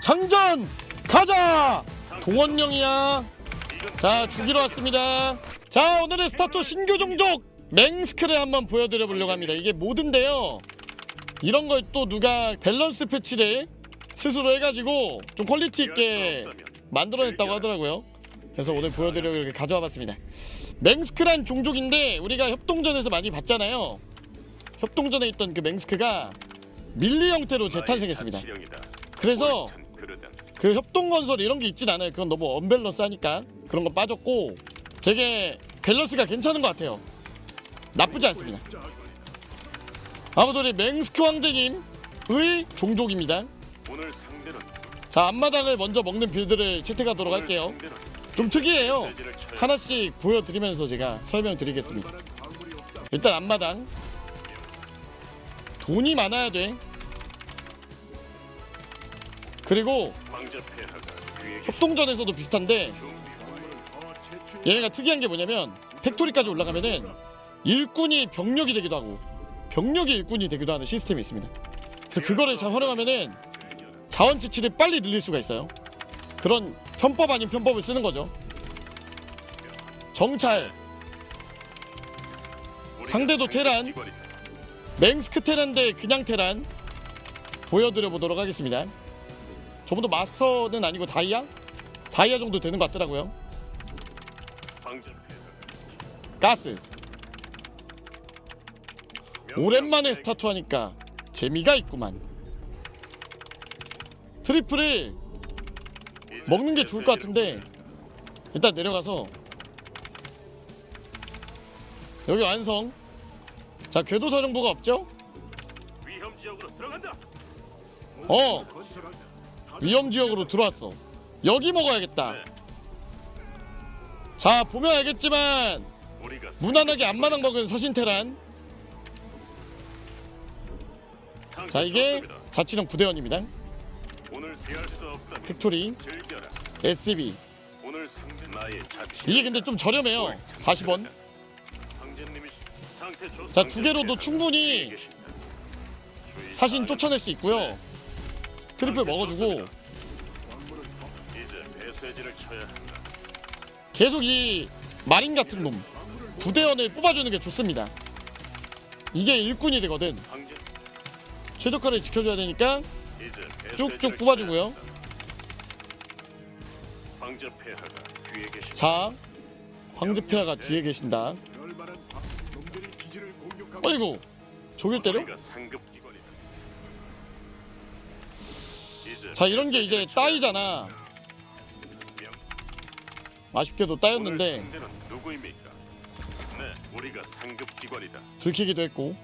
장전 가자! 동원령이야. 자 죽이러 왔습니다. 자 오늘의 스타트 신규 종족. 맹스크를 한번 보여드려 보려고 합니다. 이게 모든데요. 이런 걸 또 누가 밸런스 패치를 스스로 해가지고 좀 퀄리티 있게 만들어냈다고 하더라고요. 그래서 오늘 보여드리려고 이렇게 가져와 봤습니다. 맹스크란 종족인데 우리가 협동전에서 많이 봤잖아요. 협동전에 있던 그 맹스크가 밀리 형태로 재탄생했습니다. 그래서 그 협동 건설 이런 게 있진 않아요. 그건 너무 언밸런스하니까 그런 거 빠졌고 되게 밸런스가 괜찮은 것 같아요. 나쁘지 않습니다. 아무튼 맹스크 황제님의 종족입니다. 자 앞마당을 먼저 먹는 빌드를 채택하도록 할게요. 좀 특이해요. 하나씩 보여드리면서 제가 설명드리겠습니다. 일단 앞마당 돈이 많아야 돼. 그리고 협동전에서도 비슷한데 얘네가 특이한 게 뭐냐면 팩토리까지 올라가면은 일꾼이 병력이 되기도 하고 병력이 일꾼이 되기도 하는 시스템이 있습니다. 그래서 그거를 잘 활용하면은 자원 지출을 빨리 늘릴 수가 있어요. 그런 편법 아닌 편법을 쓰는 거죠. 정찰 상대도 상대 테란. 맹스크 테란 대 그냥 테란 보여드려 보도록 하겠습니다. 저분도 마스터는 아니고 다이아? 다이아 정도 되는 것 같더라고요. 가스 오랜만에 대기. 스타트하니까 재미가 있구만. 트리플을 먹는 게 좋을 것 같은데 일단 내려가서 여기 완성. 자 궤도 사령부가 없죠? 위험 지역으로 들어간다. 어 위험 지역으로 들어왔어. 여기 먹어야겠다. 자 보면 알겠지만 무난하게 앞마당 먹은 사신테란. 자 이게. 자치령 부대원입니다. 팩토리. SCB. 이게 근데 좀 저렴해요. 40원. 황제님이 상태 좋. 자두 개로도 충분히 사신 쫓아낼 수 있고요. 트리플 먹어주고 이제 배쇄진을 쳐야 한다. 계속 이 마린 같은 놈 부대원을 뽑아주는 게 좋습니다. 이게 일꾼이 되거든. 최적화를 지켜줘야 되니까 이제 쭉쭉 쳐야 뽑아주고요. 한다. 황제 폐하가 뒤에 계신다. 자 황제폐하가 뒤에 계신다. 어이구 저길 때려? 우리가 상급 자 이런 게 이제 따이잖아. 명- 아쉽게도 따였는데 오늘 상대는 누구입니까? 네, 우리가 상급 기관이다. 들키기도 했고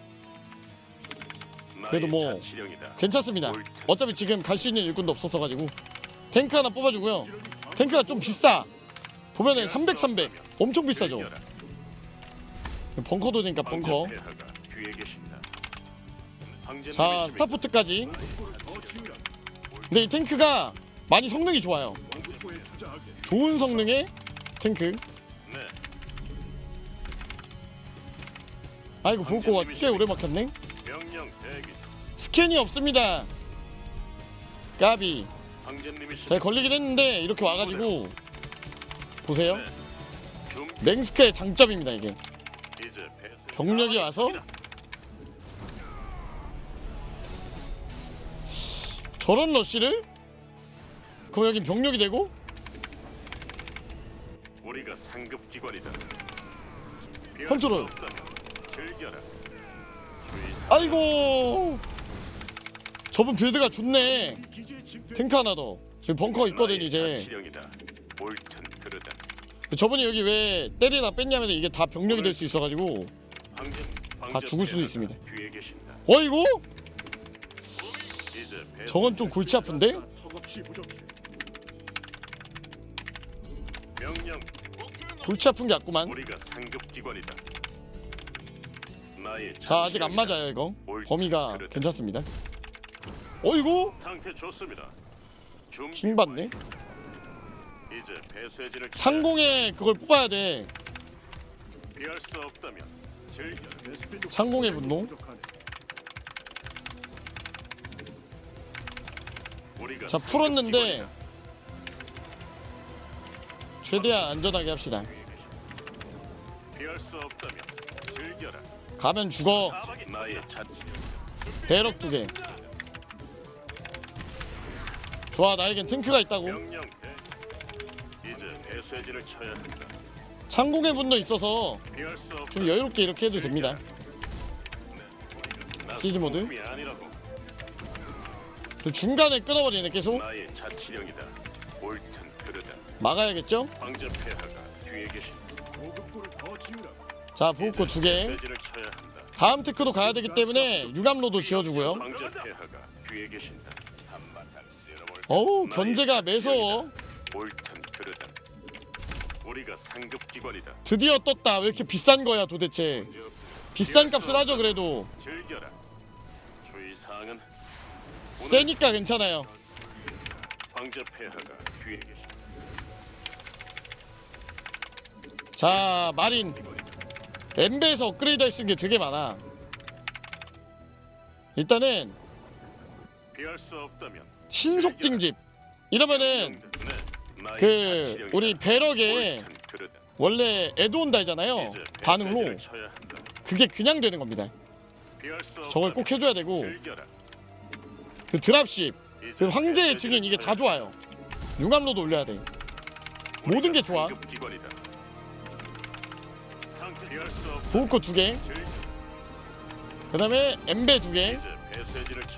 나의 그래도 뭐 자치령이다. 괜찮습니다. 어차피 지금 갈 수 있는 일꾼도 없었어 가지고 탱크 하나 뽑아주고요. 탱크가 좀 비싸. 보면은 300, 300 엄청 비싸죠. 즐겨라. 벙커도 되니까 벙커. 황제 폐하가 뒤에 계신다. 황제님의 자. 스타포트까지. 근데 이 탱크가 많이 성능이 좋아요. 좋은 성능의 탱크. 네, 아이고 볼거가 꽤 오래 막혔네. 명령 대기. 스캔이 없습니다. 까비. 황제님이 잘 걸리긴 했는데 이렇게 와가지고 보세요. 준비. 맹스크의 장점입니다 이게. 이제. 병력이 와서 저런 러쉬를? 그럼 여긴 병력이 되고 우리가 상급 기관이다. 컨트롤. 즐겨라. 아이고 저분 빌드가 좋네 탱크 하나 더 지금 벙커 있거든 이제 자치령이다. 옳든 그르든 저분이 여기 왜 때리다 뺐냐면 이게 다 병력이 될 수 있어가지고 다 죽을 수도 있습니다. 뒤에 계신다. 어이구 저건 좀 골치 아픈데? 명령. 골치 아픈 게 같구만 우리가 상급 기관이다. 나의 자 아직 안. 맞아요 이거 범위가. 괜찮습니다 어이구 상태 좋습니다. 준비 킹 받네 이제 배쇄진을 쳐야 창공에 그걸 뽑아야 돼 피할 수 없다면 즐겨. 창공의 분노 자 풀었는데 최대한 안전하게 합시다. 가면 죽어. 배럭 두개 좋아 나에겐 탱크가 있다고. 창공의 분도 있어서. 좀 여유롭게 이렇게 해도 됩니다 난 시즈 모드? 그 중간에 끊어버리네 계속 나의 자치령이다. 옳든 그르다. 막아야겠죠? 황제 폐하가 뒤에 계신다. 자 보호코 두개 배쇄진을 쳐야 한다. 다음 테크도 가야 되기 때문에 유감로도 지어주고요 황제 폐하가 뒤에 계신다. 한바탕 쓸어볼. 어우 견제가 매서워 옳든 그르다. 우리가 상급 기관이다. 드디어 떴다 왜 이렇게 비싼 거야 도대체 비싼 값을 하죠 그래도 즐겨라. 주의 사항은 세니까 괜찮아요 황제 폐하가 뒤에 계신다. 자 마린 엠베에서 업그레이드 할 수 있는 게 되게 많아 일단은 피할 수 없다면 신속 징집 이러면은 그. 우리 배럭에. 원래 애드온 달잖아요 반응로. 그게 그냥 되는 겁니다 저걸 꼭 해줘야 되고. 그 드랍십 그 황제의 증인 이게 다 좋아요 융합로도 올려야 돼 모든 게 좋아. 보호코 두개 즐겨. 그 다음에 엠베 두개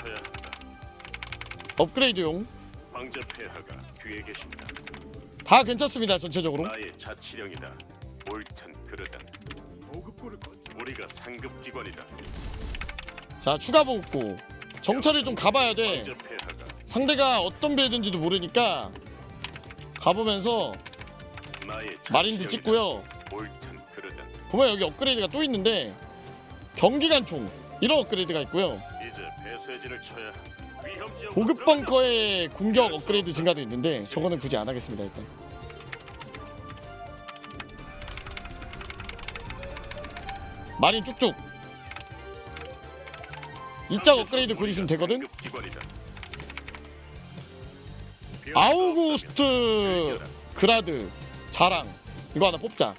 쳐야 한다. 업그레이드용 황제 폐하가 뒤에 계신다. 다 괜찮습니다 전체적으로 나의 자치령이다. 옳든 그르다. 우리가 상급 기관이다. 자 추가 보호코 정찰을 좀 가봐야 돼 상대가 어떤 빌드인지도 모르니까 가보면서 마린도. 찍고요. 보면 여기 업그레이드가 또 있는데 경기관총 이런 업그레이드가 있고요 보급. 벙커의 공격 업그레이드 증가도 있는데 저거는 굳이 안 하겠습니다 일단 마린 쭉쭉 이짝 업그레이드 곧 있으면 되거든. 아우구스트 그라드 자랑 이거 하나 뽑자.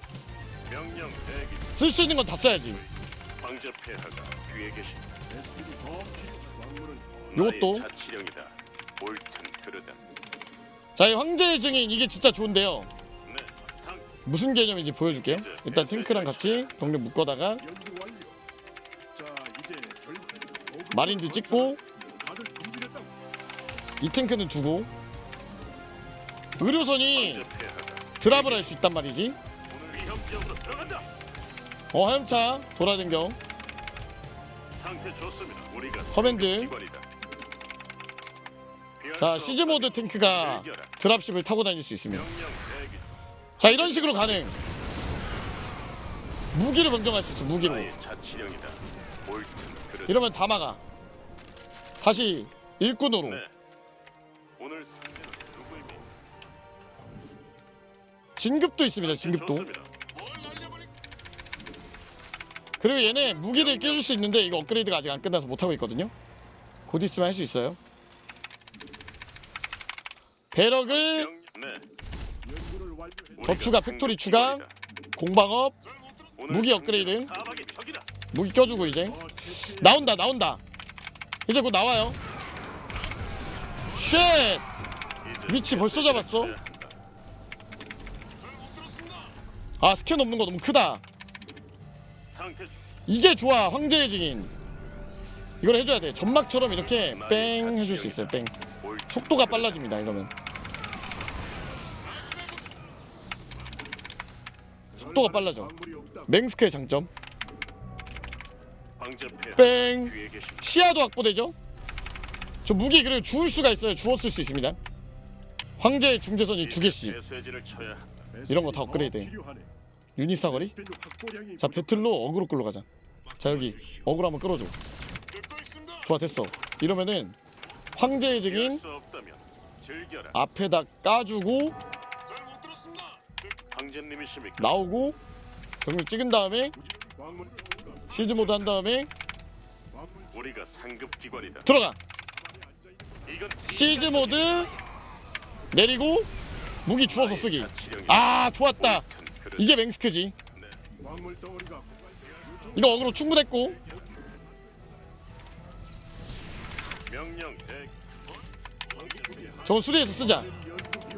쓸 수 있는 건 다 써야지. 요것도. 나의 자치령이다. 옳든 그르다. 자이 황제의 증인 이게 진짜 좋은데요 무슨 개념인지 보여줄게요 일단 탱크랑 같이 병력 묶어다가 마린도 찍고 이 탱크는 두고 의료선이 드랍을 할 수 있단 말이지. 어 하염차 돌아댕겨 커맨드. 자수 시즈 모드 없다면 탱크가. 드랍십을 타고 다닐 수 대기. 자 이런 식으로 가능 무기를 변경할 수 있어 무기로. 이러면 다 막아 다시 일꾼으로 네. 오늘 누구입니까? 진급도 있습니다 진급도 좋습니다. 그리고 얘네 무기를 끼줄 수 있는데 이거 업그레이드가 아직 안 끝나서 못 하고 있거든요 곧 있으면 할 수 있어요 배럭을 명- 네. 우리가 더 추가 상급 팩토리 추가. 공방업 오늘 무기 업그레이드. 적이다. 무기 껴주고 이제 나온다 나온다 이제 곧 나와요. 쉣! 위치 벌써 잡았어? 아 스캔 없는 거 너무 크다. 이게 좋아 황제의 증인. 이걸 해줘야 돼. 점막처럼 이렇게 뺑 해줄 수 있어요 뺑. 속도가. 빨라집니다 이러면. 속도가 빨라져. 맹스크의 장점 뺑. 뒤에 시야도 확보되죠? 저 무기 그리고 주울 수가 있어요. 주웠을 수 있습니다. 황제의 중재선이 두 개씩. 쳐야. 이런 거다 업그레이드. 해. 유닛 사거리? 자 배틀로 어그로 끌러 가자. 자 여기 어그로 한번 끌어줘. 좋아 됐어. 이러면은 황제의 증인 피할 수 없다면 즐겨라. 앞에다 까주고 황제님이십니까? 나오고 병력 찍은 다음에 시즈 모드 한 다음에 우리가 상급 기관이다. 들어가 이건 시즈 모드 내리고 무기 주워서 쓰기 자치령이다. 아 좋았다. 이게 맹스크지 네. 이거 어그로 충분했고 명령 대기. 저건 수리해서 쓰자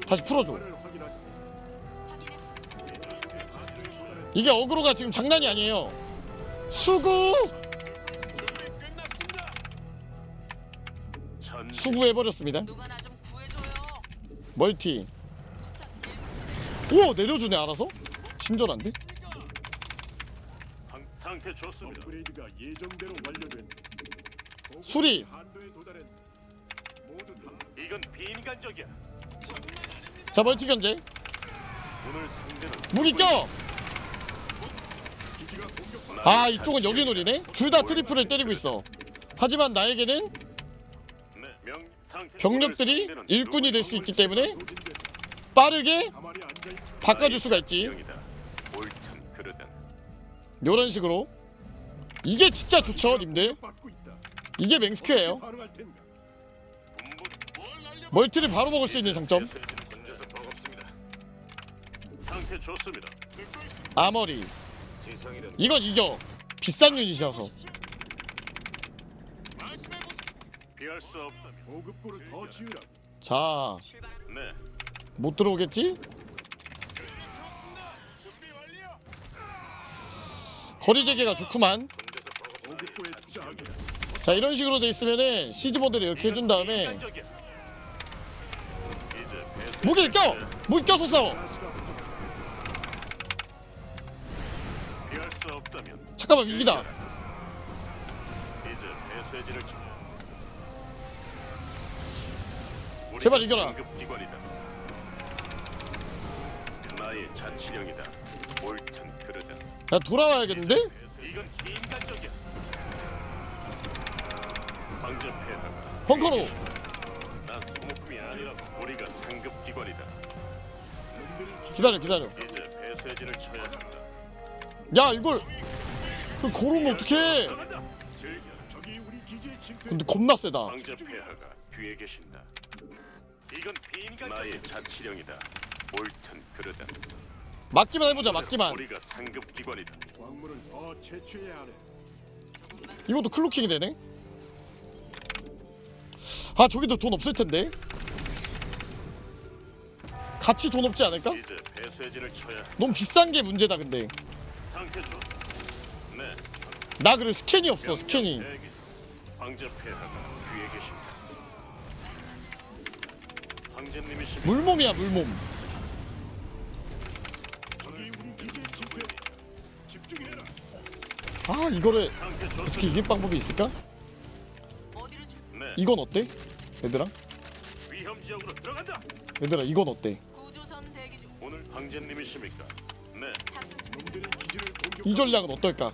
다시 풀어줘 이게 어그로가 지금 장난이 아니에요 수구 전 수구해버렸습니다. 멀티 오 내려주네 알아서 친절한데 상- 상태 좋습니다. 업그레이드가 예정대로 완료된 수리. 한도에 도달한 모두 다 이건 비인간적이야. 자 멀티 견제 오늘 상대는 무기 껴! 아 이쪽은 여기 노리네 둘 다 트리플을 때리고 있어 하지만 나에게는 병력들이 일꾼이 될 수 있기 때문에 빠르게 바꿔줄 수가 있지. 요런 식으로 이게 진짜 좋죠 님들. 이게 맹스크예요 멀티를 바로 먹을 수 있는 장점. 아머리 이건 이겨 비싼 유닛이어서 피할 수 없다면 보급고를 더 지으라. 자 네 못 들어오겠지? 거리 재개가 좋구만. 보급고에 투자하기. 자 이런 식으로 돼 있으면은 시즈 모드를 이렇게 해준 다음에 무기를 껴! 무기 껴서 싸워 없다면 잠깐만 위기다 이제 쳐. 우리가 제발 이겨라. 나의 자치령이다. 옳든 그르든. 야 돌아와야겠는데? 이건 비인간적이야. 방전 폐하가 벙커로 난 소모품이 아니라고. 우리가 상급기관이다. 기다려 기다려 이제 배수진을 쳐야 한다. 야 이걸 그 고르면 어떡해 나간다. 즐겨. 적이 우리 기지에 침투. 근데 겁나 세다 방전 폐하가 뒤에 계신다. 이건 비인간 나의 자치령이다. 옳든 그르든. 막기만 해보자 막기만 우리가 상급 기관이다. 광물을 더 채취해야 하네. 이것도 클로킹이 되네 아 저기도 돈 없을 텐데 같이 돈 없지 않을까? 이제 쳐야. 너무 비싼 게 문제다 근데 상태. 네. 나 그래 스캔이 없어 스캔이 대기. 폐하가 뒤에? 물몸이야 물몸 적이 우리 기지에 침투. 집중해라. 아 이거를 상태 어떻게. 이길 방법이 있을까? 어디를 줄 네. 이건 어때? 얘들아 위험 지역으로 들어간다. 얘들아 이건 어때? 구조선 대기 중. 오늘 황제님이십니까? 네. 이 전략은 어떨까?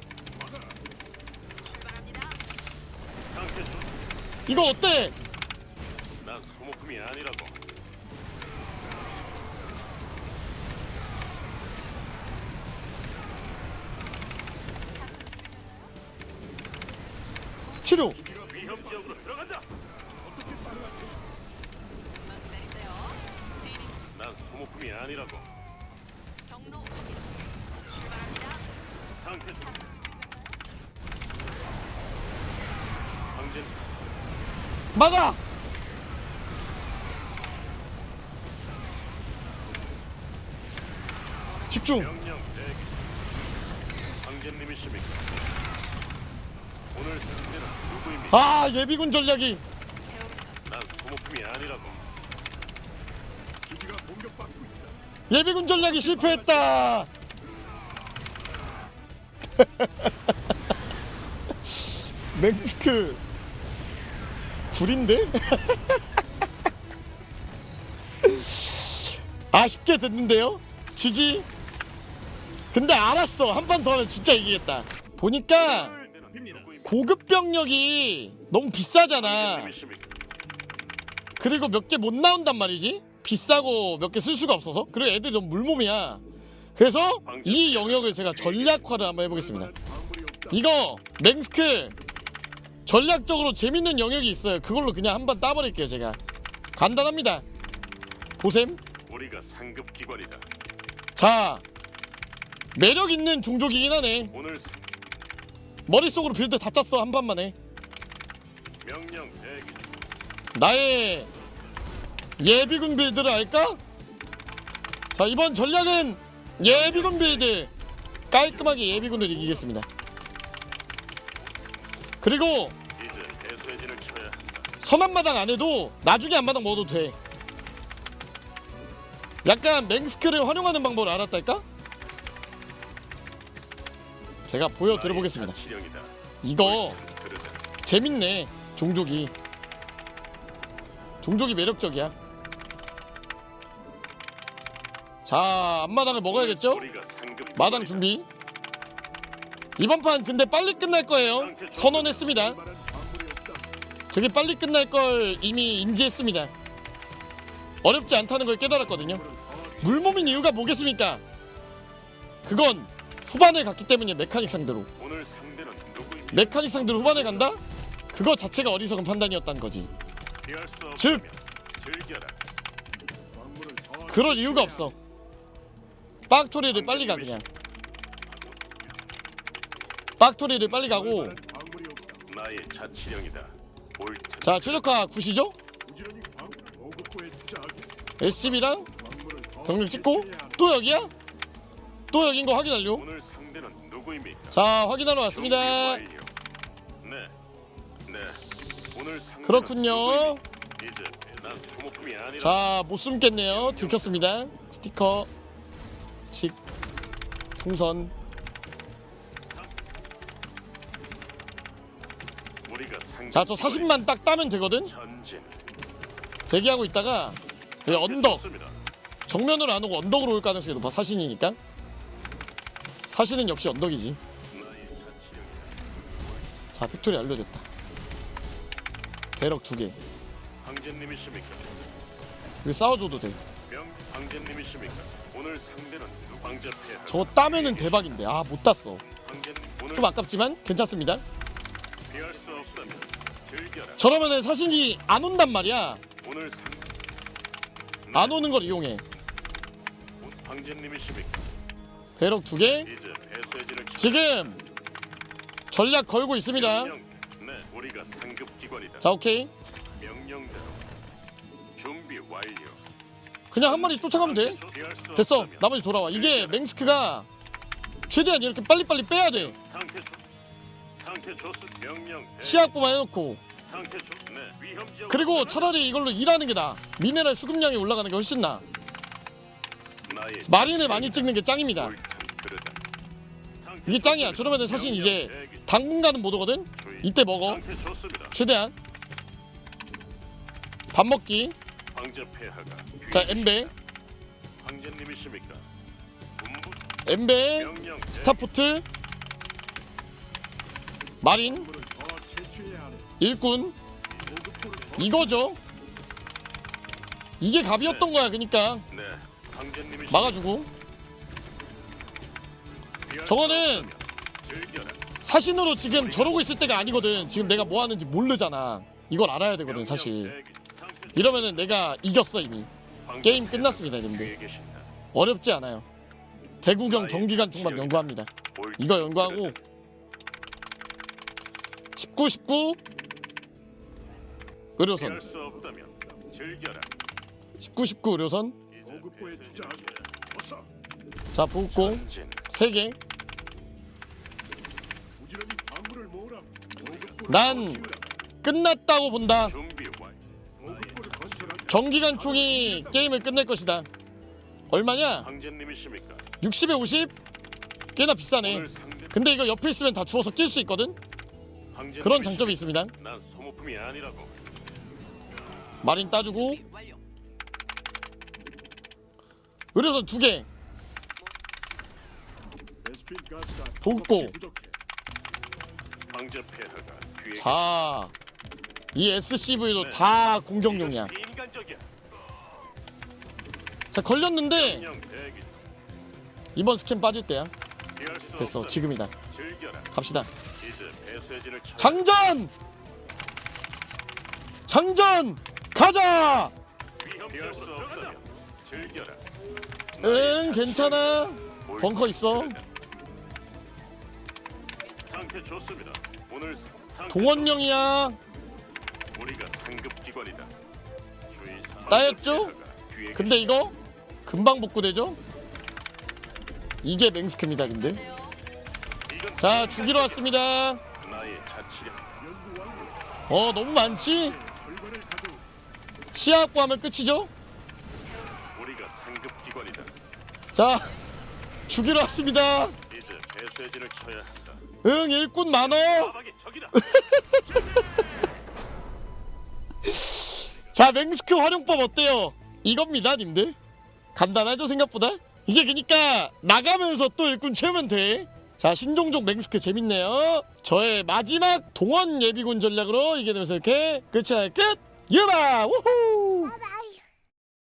이건 어때? 난 소모품이 아니라고. 치료 위험 지역으로 들어간다. 난 소모품이 아니라고. 경로 확인. 황제 막아! 집중 명령 대기. 황제님이십니까? 오늘 상대는 누구입니까? 아 예비군 전략이 난 소모품이 아니라고. 예비군 전략이 실패했다. 맹스크 둘인데? 아쉽게 됐는데요. 지지. 근데 알았어. 한 판 더 하면 진짜 이기겠다. 보니까? 고급 병력이 너무 비싸잖아. 그리고 몇 개 못 나온단 말이지 비싸고 몇 개 쓸 수가 없어서 그리고 애들이 너무 물몸이야 그래서 이 영역을 제가 전략화를 한번 해보겠습니다. 이거 맹스크 전략적으로 재밌는 영역이 있어요. 그걸로 그냥 한번 따버릴게요 제가. 간단합니다. 보셈. 우리가 상급 기관이다. 자 매력 있는 종족이긴 하네. 오늘 상- 머릿속으로 빌드 다 짰어 한 판만에. 명령 대기 중. 나의 예비군 빌드를 알까? 자 이번 전략은 예비군 빌드 깔끔하게 예비군을 이기겠습니다 그리고. 선한마당 안 해도 나중에 앞마당 먹어도 돼 약간 맹스크를 활용하는 방법을 알았달까? 제가 보여드려보겠습니다 나의 자치령이다. 이거. 재밌네 종족이 종족이 매력적이야 자 앞마당을 먹어야겠죠? 마당. 준비 이번 판 근데 빨리 끝날 거예요 선언했습니다. 되게 빨리 끝날 걸 이미 인지했습니다 어렵지 않다는 걸 깨달았거든요 물몸인 이유가 뭐겠습니까 그건 후반에 갔기 때문에 메카닉 상대로? 메카닉 상대로 후반에 간다? 그거 자체가 어리석은 판단이었다는 거지 즉! 그럴 이유가 없어 빡토리를 빨리 가 그냥 빡토리를 빨리 가고. 나의 자치령이다. 옳든 자 최적화 구시죠? 부지런히 광물을 보급고에 투자하게. SCB랑 광물을 더 병력 찍고. 또 여기야? 또 여긴 거 오늘 상대는 누구입니까? 자 확인하러 왔습니다 준비 완료. 네. 네. 오늘 상대는 그렇군요 누구입니까? 이제 난 소모품이 아니라 자 못 숨겠네요 들켰습니다 스티커 칙 풍선 자 저 40만 딱 따면 되거든. 대기하고 있다가 여기 언덕 좋습니다. 정면으로 안 오고 언덕으로 올 가능성이 높아 사신이니까 사신은 역시 언덕이지. 자 팩토리 알려줬다 배럭 두개? 여기 싸워줘도 돼? 오늘 상대는 누. 저거 따면은 대박인데 아 못 땄어 좀 아깝지만 괜찮습니다 피할 수 없다면 즐겨라. 저러면은 사신이 안 온단 말이야 오늘 상 안 오는 걸 이용해 황제님이십니까? 배럭 두개 이제 지금 전략 걸고 있습니다. 네, 우리가 상급 기관이다. 자 오케이 명령대로 준비 완료. 그냥 한 마리 쫓아가면 돼 됐어 나머지 돌아와 이게 맹스크가 최대한 이렇게 빨리빨리 빼야 돼. 시야고만 해놓고. 그리고 차라리 이걸로 일하는 게 나아 미네랄 수급량이 올라가는 게 훨씬 나아 마린을 많이 찍는 게 짱입니다 이게 짱이야. 저러면은 사실 이제. 당분간은 못 오거든. 이때 먹어. 최대한 밥 먹기 황제 폐하가 자. 엠베. 황제님이십니까? 엠베. 명령. 스타포트. 마린. 광물을 더 채취해야 하네. 일꾼. 보급고를 더 이거죠. 이게 갑이었던 거야 그니까. 네, 황제님이 막아주고. 저거는 즐겨라. 사신으로 지금 저러고 있을 때가 아니거든. 지금 내가 뭐 하는지 모르잖아. 이걸 알아야 되거든 사실 이러면은 내가 이겼어 이미. 게임 끝났습니다, 근데. 어렵지 않아요. 대구경 경기관 중만 연구합니다. 이거 연구하고. 19 19 의료선. 피할 수 없다면 즐겨라. 19 19 의료선. 자 보급공 전진. 3개. 부지런히 광물을 모으라. 보급고를 난-. 끝났다고 본다 경기관 총이 게임을 끝낼 것이다 얼마냐 황제님이십니까? 60에 50 꽤나 비싸네 오늘 상대 근데 이거 옆에 있으면 다 주워서 낄 수 있거든 황제님이십니까? 그런 장점이 있습니다 난 소모품이 아니라고. 마린 따주고. 의료선 2개 베스핀 가스가 보급고. 턱없이 부족해. 황제 폐하가 귀에 자, 이 SCV도 네. 다 공격용이야. 자, 걸렸는데. 이번 스캔 빠질 때야. 됐어, 지금이다. 갑시다. 장전! 장전! 가자. 응 괜찮아? 벙커 있어. 동원령이야. 뒤에 근데 이거 금방 복구되죠? 이게 맹스크입니다 근데 자 죽이러 왔습니다. 어 너무 많지? 결과를 가져오. 시야 확보하면 끝이죠? 자 죽이러 왔습니다. 응 일꾼 많어. 자 맹스크 활용법 어때요? 이겁니다 님들 간단하죠 생각보다? 이게 그니까 나가면서 또 일꾼 채우면 돼자 신종족 맹스크 재밌네요. 저의 마지막 동원 예비군 전략으로 이게 되면서 이렇게 끝이 끝! 유바! 우후